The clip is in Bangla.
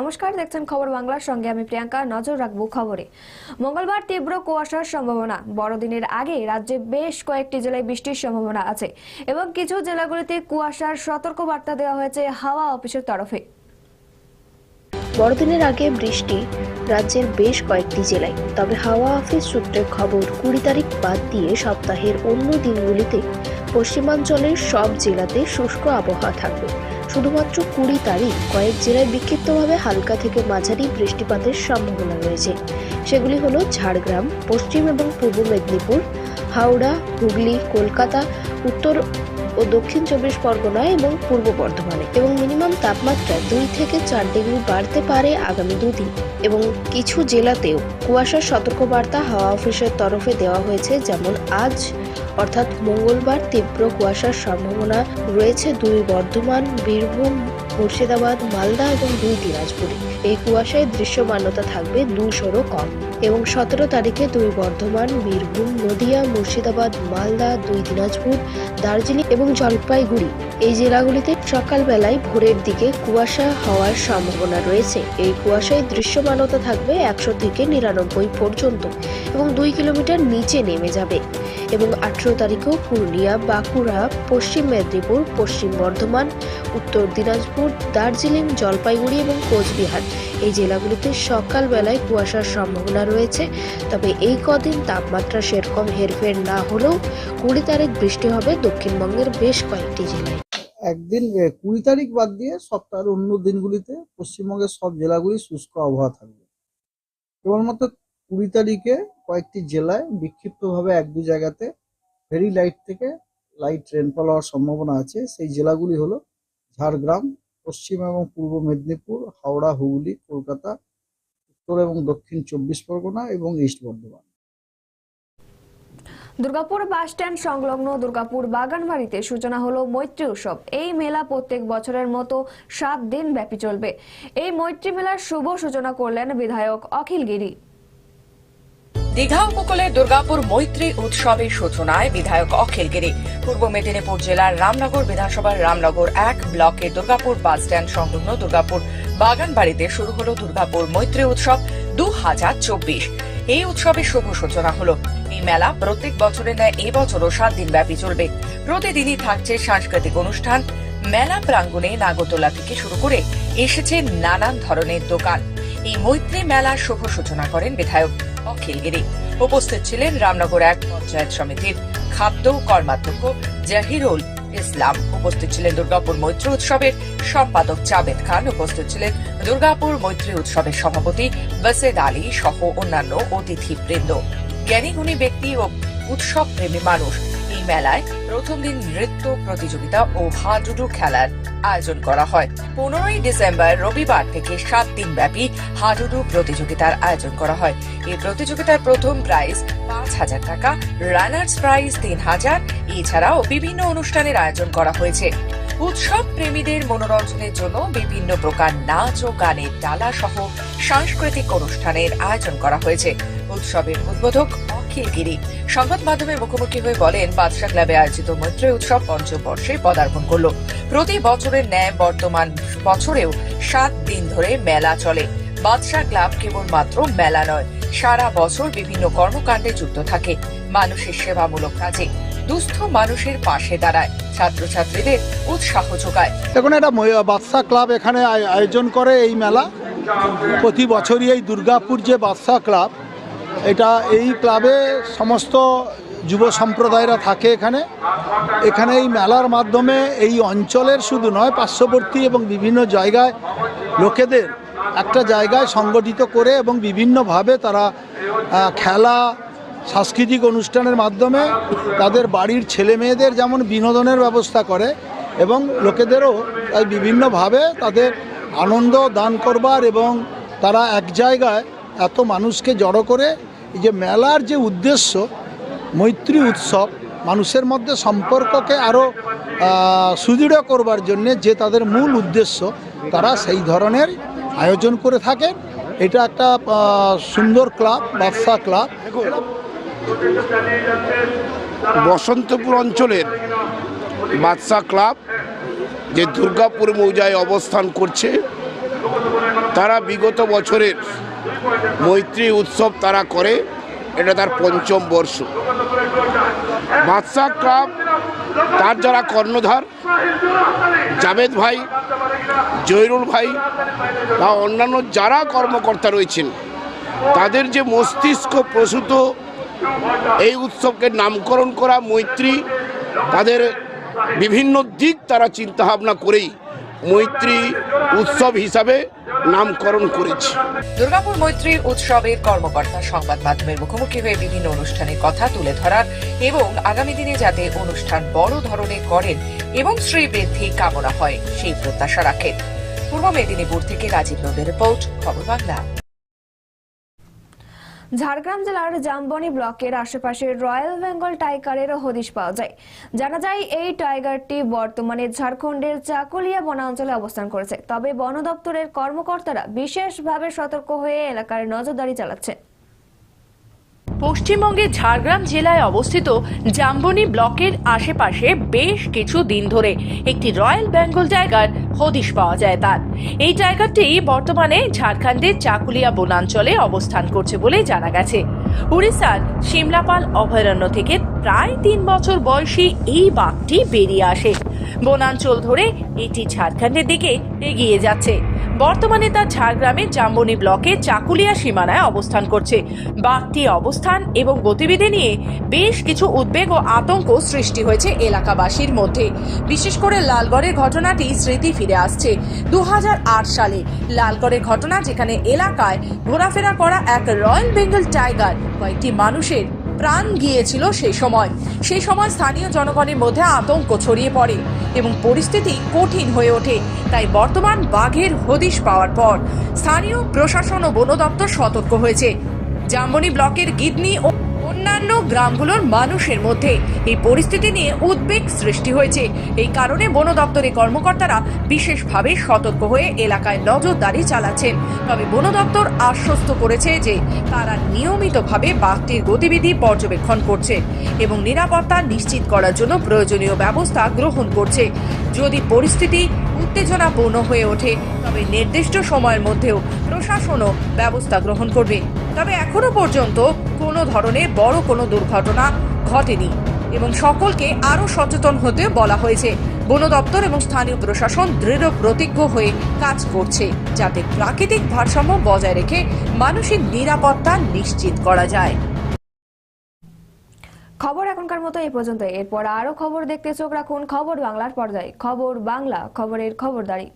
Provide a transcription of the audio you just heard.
নমস্কার, দেখছেন খবর বাংলার সঙ্গে আমি প্রিয়াঙ্কা। নজর রাখব খবরে। মঙ্গলবার তীব্র কুয়াশার সম্ভাবনা। বড়দিনের আগে রাজ্যে বেশ কয়েকটি জেলায় বৃষ্টির সম্ভাবনা আছে এবং কিছু জেলাগুলিতে কুয়াশার সতর্কবার্তা দেওয়া হয়েছে হাওয়া অফিসের তরফে। বড়দিনের আগে বৃষ্টি রাজ্যের বেশ কয়েকটি জেলায়। তবে হাওয়া অফিস সূত্রে খবর, কুড়ি তারিখ বাদ দিয়ে সপ্তাহের অন্য দিনগুলিতে পশ্চিমাঞ্চলের সব জেলাতে শুষ্ক আবহাওয়া থাকবে। শুধুমাত্র কুড়ি তারিখ। কয়েক জেলায় বিক্ষিপ্তভাবে হালকা থেকে মাঝারি বৃষ্টিপাতের সম্ভাবনা রয়েছে। সেগুলি হল ঝাড়গ্রাম, পশ্চিম এবং পূর্ব মেদিনীপুর, হাওড়া, হুগলি, কলকাতা, উত্তর ও দক্ষিণ চব্বিশ পরগনা এবং পূর্ব বর্ধমানে। এবং মিনিমাম তাপমাত্রা দুই থেকে চার ডিগ্রি বাড়তে পারে আগামী দুদিন এবং কিছু জেলাতেও কুয়াশার সতর্কবার্তা হাওয়া অফিসের তরফে দেওয়া হয়েছে, যেমন আজ অর্থাৎ মঙ্গলবার তীব্র কুয়াশার সম্ভাবনা রয়েছে দুই বর্ধমান, বীরভূম, মুর্শিদাবাদ, মালদা এবং দুই দিনাজপুরে। এই কুয়াশায় দৃশ্যমানতা থাকবে দুশোরও কম এবং সতেরো তারিখে দুই বর্ধমান, বীরভূম, নদিয়া, মুর্শিদাবাদ, মালদা, দুই দিনাজপুর, দার্জিলিং এবং জলপাইগুড়ি। এই জেলাগুলিতে সকালবেলায় ভোরের দিকে কুয়াশা হওয়ার সম্ভাবনা রয়েছে। এই কুয়াশায় দৃশ্যমানতা থাকবে একশো থেকে নিরানব্বই পর্যন্ত এবং দুই কিলোমিটার নিচে নেমে যাবে। এবং আঠেরো তারিখেও পুরুলিয়া, বাঁকুড়া, পশ্চিম মেদিনীপুর, পশ্চিম বর্ধমান, উত্তর দিনাজপুর, দার্জিলিং, জলপাইগুড়ি এবং কোচবিহার। এই জেলাগুলিতে সকালবেলায় কুয়াশার সম্ভাবনা রয়েছে। তবে এই কদিন তাপমাত্রা সেরকম হেরফের না হলেও কুড়ি তারিখ বৃষ্টি হবে দক্ষিণবঙ্গের বেশ কয়েকটি জেলায়। একদিন কুড়ি তারিখ বাদ দিয়ে সপ্তাহের অন্য দিনগুলিতে পশ্চিমবঙ্গের সব জেলাগুলি শুষ্ক আবহাওয়া থাকবে। কেবলমাত্র কুড়ি তারিখে কয়েকটি জেলায় বিক্ষিপ্তভাবে এক দু জায়গাতে ভেরি লাইট থেকে লাইট রেনফল হওয়ার সম্ভাবনা আছে। সেই জেলাগুলি হলো ঝাড়গ্রাম, পশ্চিম এবং পূর্ব মেদিনীপুর, হাওড়া, হুগলি, কলকাতা, উত্তর এবং দক্ষিণ চব্বিশ পরগনা এবং east Bardhaman. Durgapur bus stand সংলগ্ন দুর্গাপুর বাগানবাড়িতে সূচনা হলো মৈত্রী উৎসব। এই মেলা প্রত্যেক বছরের মতো সাত দিন ব্যাপী চলবে। এই মৈত্রী মেলার শুভ সূচনা করলেন বিধায়ক অখিল গিরি। দীঘা উপকূলে দুর্গাপুর মৈত্রী উৎসবের সূচনায় বিধায়ক অখিল গিরি, পূর্ব মেদিনীপুর জেলার রামনগর বিধানসভার রামনগর এক ব্লকে দুর্গাপুর বাস স্ট্যান্ড সংলগ্ন দুর্গাপুর বাগানবাড়িতে শুরু হলো দুর্গাপুর মৈত্রী উৎসব দু হাজার চব্বিশ। এই উৎসবের শুভ সূচনা হলো। এই মেলা প্রত্যেক বছরের ন্যায় এবছরও সাত দিন ব্যাপী চলবে। প্রতিদিনই থাকছে সাংস্কৃতিক অনুষ্ঠান। মেলা প্রাঙ্গণে নাগরদোলা থেকে শুরু করে এসেছে নানান ধরনের দোকান। এই মৈত্রী মেলার শুভ সূচনা করেন বিধায়ক অখিল গিরি। উপস্থিত ছিলেন রামনগর এক পঞ্চায়েত সমিতির খাদ্য কর্মাধ্যক্ষ জাহিরুল ইসলাম। উপস্থিত ছিলেন দুর্গাপুর মৈত্রী উৎসবের সম্পাদক জাবেদ খান। উপস্থিত ছিলেন দুর্গাপুর মৈত্রী উৎসবের সভাপতি বসেদ আলী সহ অন্যান্য অতিথিবৃন্দ। জ্ঞানী গুণী ব্যক্তি ও উৎসব প্রেমী মানুষ। মেলায় প্রথম দিন নৃত্য, প্রতিযোগিতা ও হাডুডু খেলার আয়োজন করা হয়। পনেরোই ডিসেম্বর রবিবার থেকে সাত দিন ব্যাপী হাডুডু প্রতিযোগিতার আয়োজন করা হয়। এই প্রতিযোগিতার প্রথম প্রাইজ পাঁচ হাজার টাকা, রানার্স প্রাইজ তিন হাজার, এছাড়াও বিভিন্ন অনুষ্ঠানের আয়োজন করা হয়েছে। উৎসব প্রেমীদের মনোরঞ্জনের জন্য বিভিন্ন প্রকার নাচ ও গানের ডালা সহ সাংস্কৃতিক অনুষ্ঠানের আয়োজন করা হয়েছে। উৎসবের উদ্বোধক অখিল গিরি। সংবাদ মাধ্যমে মুখোমুখি হয়ে বলেন বাদশা ক্লাবে আয়োজিত মৈত্রী উৎসব পঞ্চম বর্ষে পদার্পণ করল। প্রতি বছরের ন্যায় বর্তমান বছরেও সাত দিন ধরে মেলা চলে। বাদশা ক্লাব কেবলমাত্র মেলা নয়, সারা বছর বিভিন্ন কর্মকাণ্ডে যুক্ত থাকে। মানুষের সেবামূলক কাজে দুস্থ মানুষের পাশে দাঁড়ায়। ছাত্রছাত্রীদের উৎসাহ যোগায়। দেখুন এটা ময়- বাদশা ক্লাব এখানে আয়- আয়োজন করে এই মেলা। প্রতি বছরই এই দুর্গাপুর যে বাদশা ক্লাব, এটা এই ক্লাবে সমস্ত যুব সম্প্রদায়রা থাকে এখানে। এখানে এই মেলার মাধ্যমে এই অঞ্চলের শুধু নয়, পার্শ্ববর্তী এবং বিভিন্ন জায়গায় লোকেদের একটা জায়গায় সংগঠিত করে এবং বিভিন্নভাবে তারা খেলা, সাংস্কৃতিক অনুষ্ঠানের মাধ্যমে তাদের বাড়ির ছেলে মেয়েদের যেমন বিনোদনের ব্যবস্থা করে এবং লোকেদেরও তাই বিভিন্নভাবে তাদের আনন্দ দান করবার এবং তারা এক জায়গায় এত মানুষকে জড়ো করে, এই যে মেলার যে উদ্দেশ্য, মৈত্রী উৎসব, মানুষের মধ্যে সম্পর্ককে আরও সুদৃঢ় করবার জন্যে যে তাদের মূল উদ্দেশ্য, তারা সেই ধরনের আয়োজন করে থাকেন এটা একটা সুন্দর ক্লাব বাদশা ক্লাব। বসন্তপুর অঞ্চলের বাদশা ক্লাব যে দুর্গাপুর মৌজায় অবস্থান করছে, তারা বিগত বছরের মৈত্রী উৎসব তারা করে, এটা তার পঞ্চম বর্ষ। বাদশাহ ক্লাব তার যারা কর্ণধার, জাভেদ ভাই, জয়রুল ভাই, বা অন্যান্য যারা কর্মকর্তা রয়েছেন, তাদের যে মস্তিষ্ক প্রসূত, এই উৎসবকে নামকরণ করা মৈত্রী, তাদের বিভিন্ন দিক তারা চিন্তাভাবনা করেই মৈত্রী উৎসব হিসাবে নামকরণ করেছে। দুর্গাপুর মৈত্রী উৎসবের কর্মকর্তা সংবাদ মাধ্যমের মুখোমুখি হয়ে বিভিন্ন অনুষ্ঠানের কথা তুলে ধরার এবং আগামী দিনে যাতে অনুষ্ঠান বড় ধরনের করেন এবং শ্রী শ্রীবৃদ্ধি কামনা হয়, সেই প্রত্যাশা রাখেন। পূর্ব মেদিনীপুর থেকে রাজীব নদের রিপোর্ট, খবর বাংলা। ঝাড়গ্রাম জেলার জামবনি ব্লকের আশেপাশে রয়্যাল বেঙ্গল টাইগারের হদিশ পাওয়া যায়। জানা যায়, এই টাইগারটি বর্তমানে ঝাড়খণ্ডের চাকুলিয়া বনাঞ্চলে অবস্থান করেছে। তবে বন দপ্তরের কর্মকর্তারা বিশেষভাবে সতর্ক হয়ে এলাকার নজরদারি চালাচ্ছেন। পশ্চিমবঙ্গের ঝাড়গ্রাম জেলায় অবস্থিত জাম্বনি ব্লকের আশেপাশে বেশ কিছু দিন ধরে একটি রয়্যাল বেঙ্গল টাইগার হদিশ পাওয়া যায় তার। এই টাইগারটি বর্তমানে ঝাড়খণ্ডের চাকুলিয়া বনাঞ্চলে অবস্থান করছে বলে জানা গেছে। উড়িষ্যার সিমলাপাল অভয়ারণ্য থেকে প্রায় তিন বছর বয়সী এই বাঘটি বেরিয়ে আসে। বনাঞ্চল ধরে এটি ঝাড়খণ্ডের দিকে এগিয়ে যাচ্ছে। বর্তমানে তা ঝাড়গ্রামের জাম্বনি ব্লকে চাকুলিয়া সীমানায় অবস্থান করছে। বাঘটি অবস্থান এবং গতিবিধি নিয়ে বেশ কিছু উদ্বেগ ও আতঙ্ক সৃষ্টি হয়েছে এলাকাবাসীর মধ্যে। বিশেষ করে লালগড়ের ঘটনাটি স্মৃতি ফিরে আসছে। দু হাজার আট সালে লালগড়ের ঘটনা যেখানে এলাকায় ঘোরাফেরা করা এক রয়্যাল বেঙ্গল টাইগার কয়েকটি মানুষের প্রাণ গিয়েছিল সেই সময়। সেই সময় স্থানীয় জনগণের মধ্যে আতঙ্ক ছড়িয়ে পড়ে এবং পরিস্থিতি কঠিন হয়ে ওঠে। তাই বর্তমান বাঘের হদিশ পাওয়ার পর স্থানীয় প্রশাসন ও বন দপ্তর সতর্ক হয়েছে। জামবনি ব্লকের গিদনি ও অন্যান্য গ্রামগুলোর মানুষের মধ্যে। এই পরিস্থিতি নিয়ে উদ্বেগ সৃষ্টি হয়েছে। এই কারণে বন দপ্তরের কর্মকর্তারা বিশেষভাবে সতর্ক হয়ে এলাকায় নজরদারি চালাচ্ছেন। তবে বন দপ্তর আশ্বস্ত করেছে যে, তারা নিয়মিতভাবে বাঘটির গতিবিধি পর্যবেক্ষণ করছে এবং নিরাপত্তা নিশ্চিত করার জন্য প্রয়োজনীয় ব্যবস্থা গ্রহণ করছে। যদি পরিস্থিতি উত্তেজনাপূর্ণ হয়ে ওঠে, তবে নির্দিষ্ট সময়ের মধ্যেও প্রশাসনও ব্যবস্থা গ্রহণ করবে। তবে এখনও পর্যন্ত কোনো ধরনের বড় কোনো দুর্ঘটনা ঘটেনি এবং সকলকে আরও সচেতন হতে বলা হয়েছে। বন দপ্তর এবং স্থানীয় প্রশাসন দৃঢ় প্রতিজ্ঞ হয়ে কাজ করছে যাতে প্রাকৃতিক ভারসাম্য বজায় রেখে মানুষের নিরাপত্তা নিশ্চিত করা যায়। খবর এখনকার মতো এই পর্যন্ত এরপর আরও খবর দেখতে চোখ রাখুন খবর বাংলার পর্দায়। খবর বাংলা, খবরের খবরদারি।